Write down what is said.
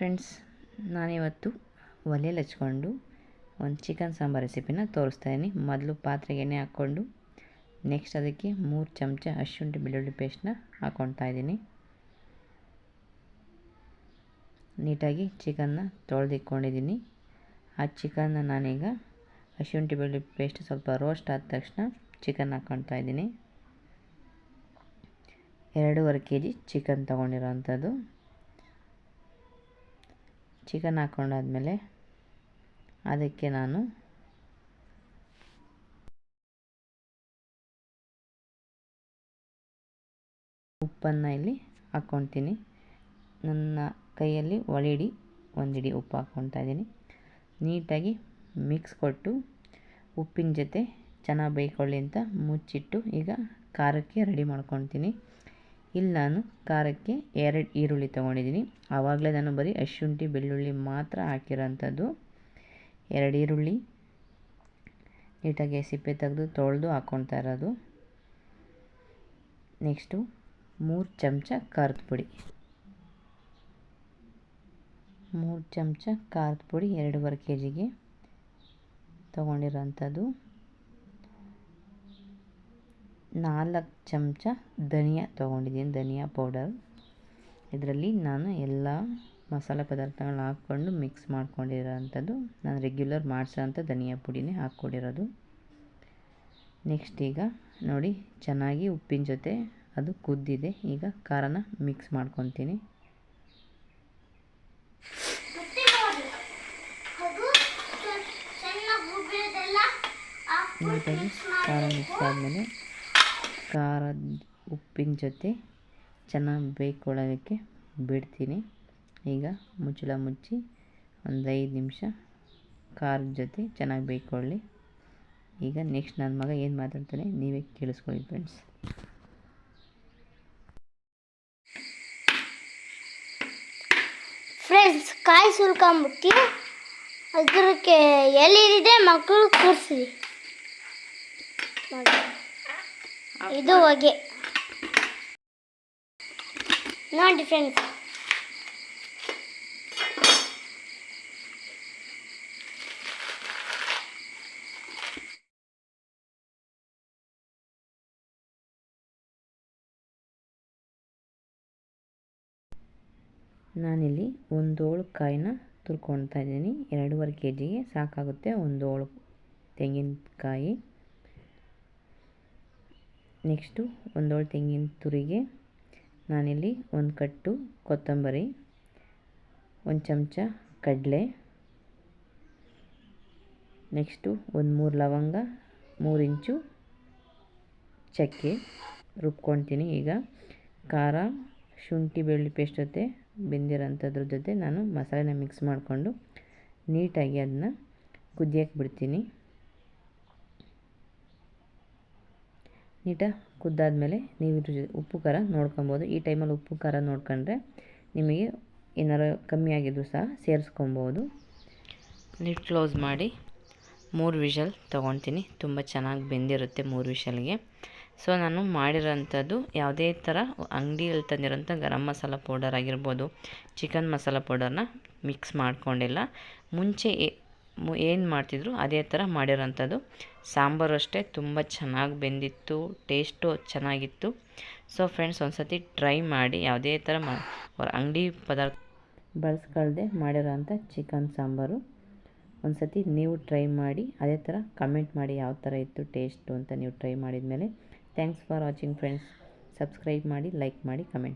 Friends ನಾನಿವತ್ತು ಒಲೆಯಲ್ಲಿ ಹಚ್ಕೊಂಡು ಒಂದು ಚಿಕನ್ ಸಾಂಬಾರು ರೆಸಿಪಿನ ತೋರಿಸ್ತಾಯಿದ್ದೀನಿ ಮೊದಲು ಪಾತ್ರೆಗೆ ಎಣ್ಣೆ ಹಾಕ್ಕೊಂಡು ನೆಕ್ಸ್ಟ್ ಅದಕ್ಕೆ ಮೂರು ಚಮಚ ಹಸಿಶುಂಠಿ ಬೆಳ್ಳುಳ್ಳಿ ಪೇಸ್ಟ್ನ ಹಾಕ್ಕೊಳ್ತಾ ಇದ್ದೀನಿ. ನೀಟಾಗಿ ಚಿಕನ್ನ ತೊಳೆದಿಟ್ಕೊಂಡಿದ್ದೀನಿ. ಆ ಚಿಕನ್ನ ನಾನೀಗ ಹಸಿಶುಂಠಿ ಬೆಳ್ಳುಳ್ಳಿ ಪೇಸ್ಟ್ ಸ್ವಲ್ಪ ರೋಸ್ಟ್ ಆದ ತಕ್ಷಣ ಚಿಕನ್ ಹಾಕ್ಕೊಳ್ತಾ ಇದ್ದೀನಿ. ಎರಡೂವರೆ ಕೆ ಜಿ ಚಿಕನ್ ತೊಗೊಂಡಿರೋವಂಥದ್ದು ಚಿಕನ್ ಹಾಕ್ಕೊಂಡಾದ್ಮೇಲೆ ಅದಕ್ಕೆ ನಾನು ಉಪ್ಪನ್ನು ಇಲ್ಲಿ ಹಾಕ್ಕೊತೀನಿ ನನ್ನ ಕೈಯಲ್ಲಿ ಒಳಿಡಿ, ಒಂದಿಡಿ ಉಪ್ಪು ಹಾಕ್ಕೊತಾ ಇದ್ದೀನಿ. ನೀಟಾಗಿ ಮಿಕ್ಸ್ ಕೊಟ್ಟು ಉಪ್ಪಿನ ಜೊತೆ ಚೆನ್ನಾಗಿ ಬೇಯ್ಕೊಳ್ಳಿ ಅಂತ ಮುಚ್ಚಿಟ್ಟು ಈಗ ಖಾರಕ್ಕೆ ರೆಡಿ ಮಾಡ್ಕೊಳ್ತೀನಿ. ಇಲ್ಲಿ ನಾನು ಖಾರಕ್ಕೆ ಎರಡು ಈರುಳ್ಳಿ ತೊಗೊಂಡಿದ್ದೀನಿ. ಆವಾಗಲೇ ನಾನು ಬರೀ ಅಶುಂಠಿ, ಬೆಳ್ಳುಳ್ಳಿ ಮಾತ್ರ ಹಾಕಿರೋಂಥದ್ದು. ಎರಡು ಈರುಳ್ಳಿ ನೀಟಾಗಿ ಸಿಪ್ಪೆ ತೆಗೆದು ತೊಳೆದು ಹಾಕ್ಕೊಳ್ತಾ ಇರೋದು. ನೆಕ್ಸ್ಟು ಮೂರು ಚಮಚ ಖಾರದ ಪುಡಿ. ಮೂರು ಚಮಚ ಖಾರದ ಪುಡಿ ಎರಡೂವರೆ ಕೆ ಜಿಗೆ ತೊಗೊಂಡಿರೋಂಥದ್ದು. ನಾಲ್ಕು ಚಮಚ ಧನಿಯಾ ತೊಗೊಂಡಿದ್ದೀನಿ ಧನಿಯಾ ಪೌಡರ್ ಇದರಲ್ಲಿ ನಾನು ಎಲ್ಲ ಮಸಾಲೆ ಪದಾರ್ಥಗಳನ್ನ ಹಾಕ್ಕೊಂಡು ಮಿಕ್ಸ್ ಮಾಡ್ಕೊಂಡಿರೋಂಥದ್ದು. ನಾನು ರೆಗ್ಯುಲರ್ ಮಾಡಿಸೋಂಥ ಧನಿಯಾ ಪುಡಿನೇ ಹಾಕ್ಕೊಂಡಿರೋದು. ನೆಕ್ಸ್ಟ್ ಈಗ ನೋಡಿ ಚೆನ್ನಾಗಿ ಉಪ್ಪಿನ ಜೊತೆ ಅದು ಕುದ್ದಿದೆ. ಈಗ ಖಾರನ ಮಿಕ್ಸ್ ಮಾಡ್ಕೊತೀನಿ. ನೀಟಾಗಿ ಖಾರ ಮಿಕ್ಸ್ ಆದಮೇಲೆ ಖಾರದ ಉಪ್ಪಿನ ಜೊತೆ ಚೆನ್ನಾಗಿ ಬೇಯ್ಕೊಳ್ಳೋದಕ್ಕೆ ಬಿಡ್ತೀನಿ. ಈಗ ಮುಚ್ಚಳ ಮುಚ್ಚಿ ಒಂದು ಐದು ನಿಮಿಷ ಖಾರದ ಜೊತೆ ಚೆನ್ನಾಗಿ ಬೇಯ್ಕೊಳ್ಳಿ ಈಗ ನೆಕ್ಸ್ಟ್ ನನ್ನ ಮಗ ಏನು ಮಾತಾಡ್ತಾನೆ ನೀವೇ ಕೇಳಿಸ್ಕೊಳ್ಳಿ ಫ್ರೆಂಡ್ಸ್ ಫ್ರೆಂಡ್ಸ್ ಕಾಯಿ ಸುಲ್ಕೊಂಬಿಟ್ಟು ಅದಕ್ಕೆ ಎಲ್ಲಿದೆ ಮಕ್ಕಳು ಕೂರಿಸಿ ಇದು ಹೊಗೆ. ನೋಡಿ ಫ್ರೆಂಡ್ಸ್ ನಾನಿಲ್ಲಿ ಒಂದು ಹೋಳು ಕಾಯಿನ ತುರ್ಕೊಳ್ತಾ ಇದ್ದೀನಿ. ಎರಡೂವರೆ ಕೆ ಜಿಗೆ ಸಾಕಾಗುತ್ತೆ ಒಂದು ಹೋಳು ತೆಂಗಿನಕಾಯಿ. ನೆಕ್ಸ್ಟು ಒಂದೋಳು ತೆಂಗಿನ ತುರಿಗೆ. ನಾನಿಲ್ಲಿ ಒಂದು ಕಟ್ಟು ಕೊತ್ತಂಬರಿ, ಒಂದು ಚಮಚ ಕಡಲೆ. ನೆಕ್ಸ್ಟು ಒಂದು ಮೂರು ಲವಂಗ, ಮೂರು ಇಂಚು ಚಕ್ಕೆ ರುಬ್ಕೊಳ್ತೀನಿ ಈಗ ಖಾರ, ಶುಂಠಿ, ಬೆಳ್ಳುಳ್ಳಿ ಪೇಸ್ಟ್ ಜೊತೆ ಬೆಂದಿರೋಂಥದ್ರ ಜೊತೆ ನಾನು ಮಸಾಲೆನ ಮಿಕ್ಸ್ ಮಾಡಿಕೊಂಡು ನೀಟಾಗಿ ಅದನ್ನ ಕುದಿಯೋಕ್ಕೆ ಬಿಡ್ತೀನಿ. ನೀಟಾಗಿ ಕುದ್ದಾದಮೇಲೆ ನೀವು ಇದ್ರ ಜೊತೆ ಉಪ್ಪು, ಖಾರ ನೋಡ್ಕೊಬೋದು. ಈ ಟೈಮಲ್ಲಿ ಉಪ್ಪು, ಖಾರ ನೋಡ್ಕೊಂಡ್ರೆ ನಿಮಗೆ ಏನಾರು ಕಮ್ಮಿ ಆಗಿದ್ರು ಸಹ ಸೇರಿಸ್ಕೊಬೋದು. ಲಿಡ್ ಕ್ಲೋಸ್ ಮಾಡಿ ಮೂರು ವಿಷಲ್ ತೊಗೊತೀನಿ ತುಂಬ ಚೆನ್ನಾಗಿ ಬೆಂದಿರುತ್ತೆ ಮೂರು ವಿಷಲ್ಗೆ. ಸೊ, ನಾನು ಮಾಡಿರೋಂಥದ್ದು ಯಾವುದೇ ಥರ ಅಂಗಡಿಯಲ್ಲಿ ತಂದಿರೋಂಥ ಗರಂ ಮಸಾಲ ಪೌಡರ್ ಆಗಿರ್ಬೋದು, ಚಿಕನ್ ಮಸಾಲ ಪೌಡರ್ನ ಮಿಕ್ಸ್ ಮಾಡ್ಕೊಂಡಿಲ್ಲ. ಮುಂಚೆ ಏನು ಮಾಡ್ತಿದ್ರು, ಅದೇ ಥರ ಮಾಡಿರೋಂಥದ್ದು. ಸಾಂಬಾರು ಅಷ್ಟೇ ತುಂಬ ಚೆನ್ನಾಗಿ ಬೆಂದಿತ್ತು, ಟೇಸ್ಟು ಚೆನ್ನಾಗಿತ್ತು. ಸೊ ಫ್ರೆಂಡ್ಸ್ ಒಂದು ಸತಿ ಟ್ರೈ ಮಾಡಿ, ಯಾವುದೇ ಥರ ಮಾ ಅಂಗಡಿ ಪದಾರ್ಥ ಬಳಸ್ಕೊಳ್ದೆ ಮಾಡಿರೋಂಥ ಚಿಕನ್ ಸಾಂಬಾರು. ಒಂದು ಸತಿ ನೀವು ಟ್ರೈ ಮಾಡಿ, ಅದೇ ಥರ ಕಮೆಂಟ್ ಮಾಡಿ ಯಾವ ಥರ ಇತ್ತು, ಟೇಸ್ಟು ಅಂತ ನೀವು ಟ್ರೈ ಮಾಡಿದ ಮೇಲೆ thanks for watching friends. Subscribe ಮಾಡಿ, ಲೈಕ್ ಮಾಡಿ, ಕಮೆಂಟ್